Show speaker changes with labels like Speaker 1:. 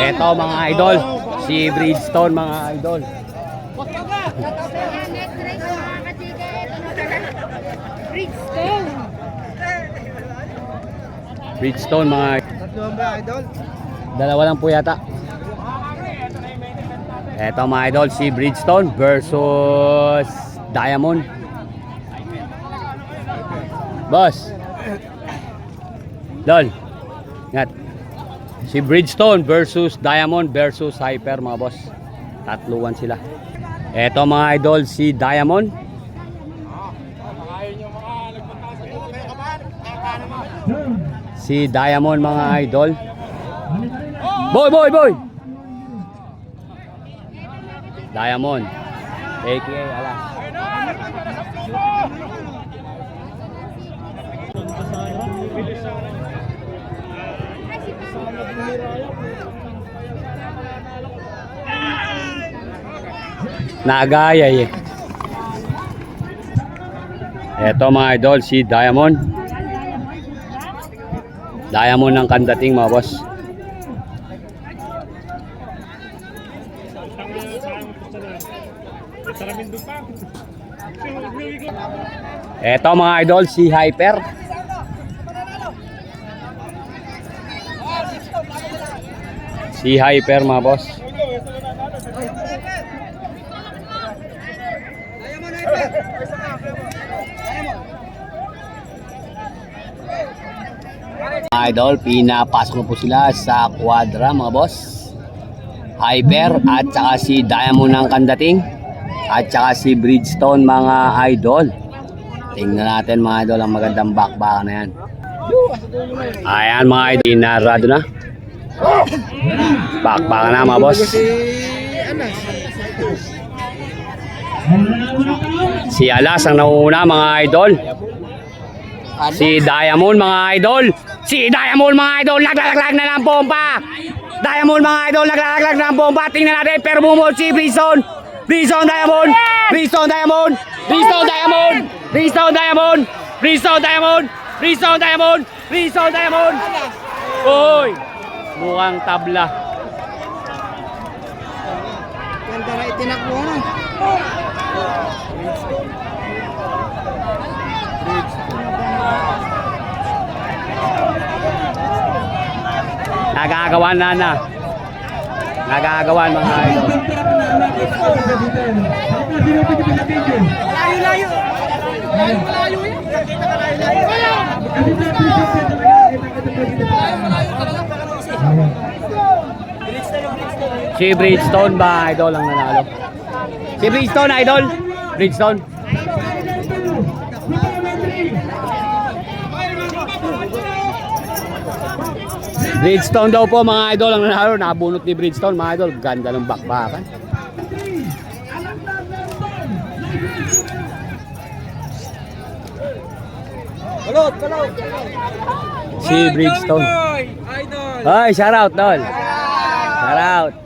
Speaker 1: Eto mga idol, si Bridgestone mga idol.
Speaker 2: Bridgestone.
Speaker 1: Bridgestone mga
Speaker 3: Tatlo ba, idol?
Speaker 1: dalawa lang po yata. Eto mga idol, si Bridgestone versus Diamond. Boss. Dol. Ingat. Si Bridgestone versus Diamond versus Hyper mga boss. Tatluan sila. Eto mga idol, si Diamond. Si Diamond mga idol. Boy, boy, boy! Diamond. AKA Alas. Nagaya eh. Eto mga idol, si Diamond. Diamond ng kandating mga boss. Eto mga idol, si Hyper. Si Hyper mga boss. Idol, pinapasok na po sila sa quadra mga boss. Hyper at saka si Diamond ng kandating at saka si Bridgestone mga idol. Tingnan natin mga idol ang magandang bakbakan na yan. Ayan mga idol, inarado na. Bakbakan na mga boss.
Speaker 3: Si
Speaker 1: Alas ang nauuna mga idol. Si Diamond mga idol. Si Diamond mga idol. Naglalaglag na ng bomba. Diamond mga idol. Naglalaglag na ng bomba. Tingnan natin. Pero bumol si Bridgestone. Bridgestone Diamond. Bridgestone Diamond. Bridgestone Diamond. Bridgestone Diamond. Bridgestone Diamond. Bridgestone Diamond. Bridgestone Diamond. Uy. Mukhang tabla.
Speaker 3: Ganda na itinakbo na.
Speaker 1: Nagagawan na na. Nagagawan mga idol.
Speaker 3: Layo-layo. Layo-layo.
Speaker 1: Si Bridgestone ba idol ang nanalo? Si Bridgestone idol? Bridgestone? Bridgestone daw po mga idol ang nanalo. Nabunot ni Bridgestone mga idol. Ganda ng bakbakan.
Speaker 3: Balot, balot.
Speaker 1: Si Bridgestone. Ay, shout out tol. Shout out.